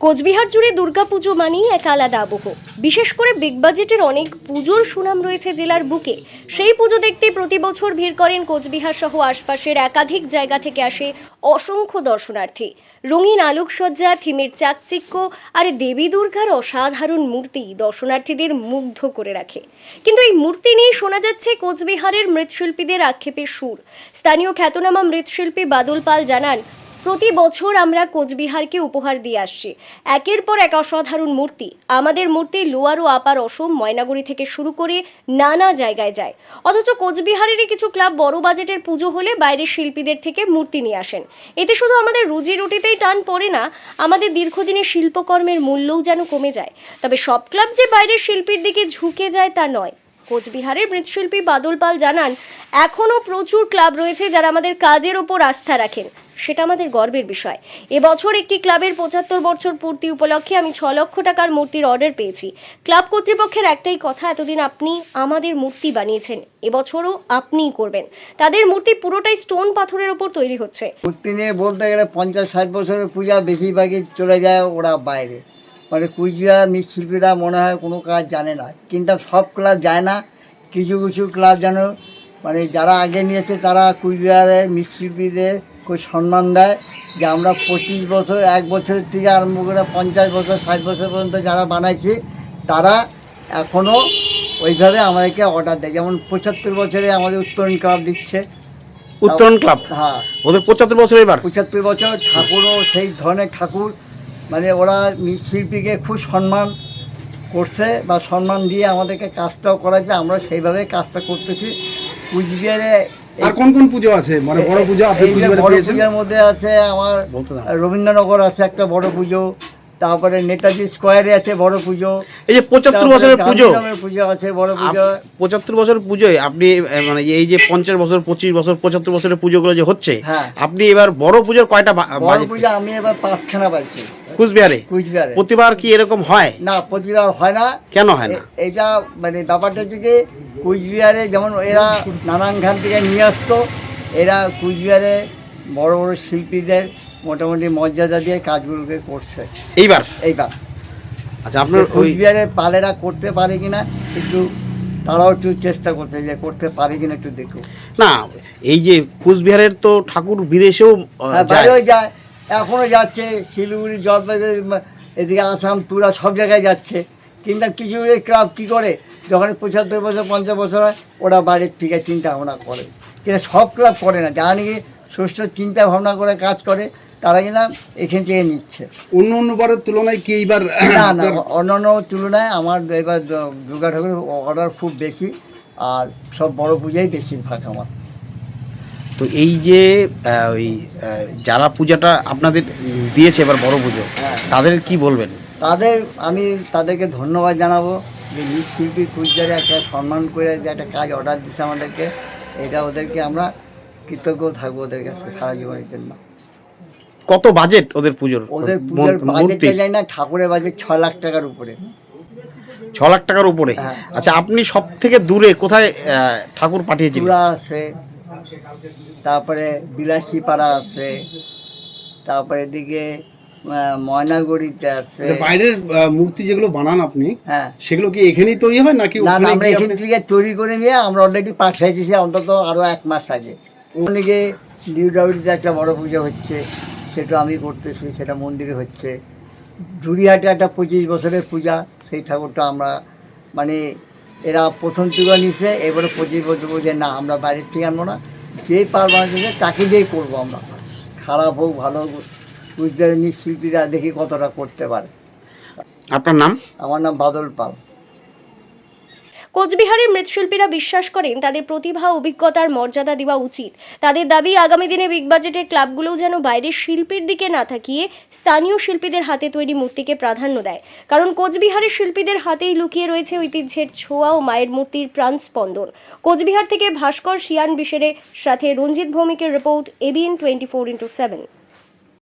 কোচবিহার জুড়ে দুর্গাপুজো মানেই এক আলাদা আবহ। বিশেষ করে বিগ বাজেটের অনেক পুজোর সুনাম রয়েছে জেলার বুকে। সেই পুজো দেখতে প্রতি বছর ভিড় করেন কোচবিহার সহ আশপাশের একাধিক জায়গা থেকে আসে অসংখ্য দর্শনার্থী। রঙিন আলোকসজ্জা, থিমের চাকচিক্য আর দেবী দুর্গার অসাধারণ মূর্তি দর্শনার্থীদের মুগ্ধ করে রাখে। কিন্তু এই মূর্তি নিয়ে শোনা যাচ্ছে কোচবিহারের মৃৎশিল্পীদের আক্ষেপের সুর। স্থানীয় খ্যাতনামা মৃৎশিল্পী বাদল পাল জানান প্রতি বছর আমরা কোচবিহারকে উপহার দিয়ে আসছি। একের পর এক অসাধারণ মূর্তি। আমাদের মূর্তি লোয়ার ও আপার অসম, ময়নাগুড়ি থেকে শুরু করে নানা জায়গায় যায়। অথচ কোচবিহারেরই কিছু ক্লাব বড় বাজেটের পুজো হলে বাইরের শিল্পীদের থেকে মূর্তি নিয়ে আসেন। এতে শুধু আমাদের রুজি রুটিতেই টান পড়ে না, আমাদের দীর্ঘদিনের শিল্পকর্মের মূল্যও যেন কমে যায়। তবে সব ক্লাব যে বাইরের শিল্পীর দিকে ঝুঁকে যায় তা নয়। কোচবিহারের মৃৎশিল্পী বাদল পাল জানান, এখনও প্রচুর ক্লাব রয়েছে যারা আমাদের কাজের ওপর আস্থা রাখেন। সেটা আমাদের গর্বের বিষয়। এবছর একটি ক্লাবের পঁচাত্তর বছর পূর্তি উপলক্ষে আমি ছ লক্ষ টাকার মূর্তির অর্ডার পেয়েছি। ক্লাব কর্তৃপক্ষের একটাই কথা, এতদিন আপনি আমাদের মূর্তি বানিয়েছেন, এবছরও আপনিই করবেন। তাদের মূর্তি পুরোটাই স্টোন পাথরের ওপর তৈরি হচ্ছে। মূর্তি নিয়ে বলতে গেলে পঞ্চাশ ষাট বছরের পূজা বেশিরভাগই চলে যায় ওরা বাইরে। মানে কুচবিহার মৃৎশিল্পীরা মনে হয় কোনো কাজ জানে না। কিন্তু সব ক্লাব যায় না, কিছু কিছু ক্লাব যেন মানে যারা আগে নিয়েছে তারা কুচবিহারের মৃৎশিল্পীদের খুব সম্মান দেয় যে আমরা পঁচিশ বছর এক বছরের থেকে আরম্ভ করে পঞ্চাশ বছর ষাট বছর পর্যন্ত যারা বানাইছে তারা এখনও ওইভাবে আমাদেরকে অর্ডার দেয়। যেমন পঁচাত্তর বছরে আমাদের উত্তরণ ক্লাব দিচ্ছে। উত্তরণ ক্লাব হ্যাঁ। ওদের পঁচাত্তর বছর এবার? পঁচাত্তর বছর ঠাকুরও সেই ধরনের ঠাকুর মানে ওরা শিল্পীকে খুব সম্মান করছে বা সম্মান দিয়ে আমাদেরকে কাজটাও করাচ্ছে আমরা সেইভাবে কাজটা করতেছি। কুচবিহারে আর কোন কোন পুজো আছে? মানে বড় পুজো আপনি বড় পেয়েছেন? মধ্যে আছে আমার রবীন্দ্রনগর আছে একটা বড় পুজো তারপরে নেতাজি স্কোয়ারে আছে বড় পুজো। এই যে পঁচাত্তর বছরের পুজো। পুজো আছে বড় পুজো। পঁচাত্তর বছর পুজোয় আপনি মানে এই যে পঞ্চাশ বছর পঁচিশ বছর পঁচাত্তর বছরের পুজোগুলো যে হচ্ছে হ্যাঁ। আপনি এবার বড় পুজোর কয়টা বড় পুজো আমি এবার পাঁচখানা পাইছি। কুচবিহারে? কুচবিহারে। প্রতিবার কি এরকম হয়? না প্রতিবার হয় না। কেন হয় না? এটা মানে ব্যাপারটা হচ্ছে কি কুচবিহারে যেমন এরা নানানখান থেকে নিয়ে আসতো এরা কুচবিহারে বড় বড় শিল্পীদের মোটামুটি মর্যাদা দিয়ে কাজগুলোকে করছে। এইবার? এইবার। আচ্ছা আপনার কুচবিহারে পালেরা করতে পারে কিনা একটু তারাও একটু চেষ্টা করতে যে করতে পারে কিনা একটু দেখুক। না এই যে কুচবিহারের তো ঠাকুর বিদেশেও হ্যাঁ যায়। বাইরেও যায় এখনও যাচ্ছে শিলিগুড়ি জলপাইগুড়ি এদিকে আসাম তুরা সব জায়গায় যাচ্ছে। কিন্তু কিছু ক্লাব কী করে? যখন পঁচাত্তর বছর পঞ্চাশ বছর হয় ওরা বাইরের থেকে চিন্তা ভাবনা করে। কিন্তু সব ক্লাব করে না। যারা নাকি সুস্থ চিন্তা ভাবনা করে কাজ করে তারা কিনা এখান থেকে নিচ্ছে। অন্য অন্য বারের তুলনায় কি এইবার না না অন্যান্য তুলনায় আমার এবার দুর্গা ঠাকুরের অর্ডার খুব বেশি আর সব বড় পূজাই বেশিরভাগ আমার। তো এই যে ওই যারা পূজাটা আপনাদের দিয়েছে এবার বড় পুজো হ্যাঁ। তাদের কি বলবেন? তাদের আমি তাদেরকে ধন্যবাদ জানাব যে মৃৎশিল্পী কুচবিহারে একটা সম্মান করে যে একটা কাজ অর্ডার দিচ্ছে আমাদেরকে। এটা ওদেরকে আমরা কৃতজ্ঞ থাকব ওদের কাছে সারা জীবনের জন্য। কত বাজেট ওদের পুজোর? ওদের পুজোর বাজেটটা যাই না ঠাকুরের বাজেট ছ লাখ টাকার উপরে। ছ লাখ টাকার উপরে? হ্যাঁ। আচ্ছা আপনি সব থেকে দূরে কোথায় ঠাকুর পাঠিয়েছিলেন? আছে তারপরে বিলাসী পাড়া আছে তারপরে এদিকে ময়নাগুড়িতে আছে। আচ্ছা, বাইরের মূর্তি যেগুলো বানান আপনি হ্যাঁ। সেগুলো কি এখানেই তৈরি হয় নাকি আমরা এখান থেকে তৈরি করে নিয়ে আমরা অলরেডি পাঠিয়ে দিয়েছি অন্তত আরও এক মাস আগে। ওখানে নিউ ডাবিতে একটা বড় পুজো হচ্ছে সেটা আমি করতেছি সেটা মন্দিরে হচ্ছে। জুড়িহাটে একটা পঁচিশ বছরের পূজা সেই ঠাকুরটা আমরা মানে এরা প্রথম তুলে নিছে এবারে পঁচিশ বছর বলছে না আমরা বাইরের থেকে আনব না। যে পারফরমেন্স আছে তাকে দিয়েই করব আমরা। খারাপ হোক ভালো হোক বুঝতে শিল্পীরা দেখি কতটা করতে পারে। আপনার নাম? আমার নাম বাদল পাল। কোচবিহারের মৃৎশিল্পীরা বিশ্বাস করেন তাদের প্রতিভা, অভিজ্ঞতার মর্যাদা দেওয়া উচিত। তাদের দাবি, আগামী দিনে বিগ বাজেটের ক্লাবগুলোও যেন বাইরের শিল্পীর দিকে না থাকিয়ে স্থানীয় শিল্পীদের হাতে তৈরি মূর্তিকে প্রাধান্য দেয়। কারণ কোচবিহারের শিল্পীদের হাতেই লুকিয়ে রয়েছে ঐতিহ্যের ছোঁয়া ও মায়ের মূর্তির প্রাণ স্পন্দন কোচবিহার থেকে ভাস্কর শিয়ান বিশেরের সাথে Ranjit ভৌমিকের report ABN twenty four into seven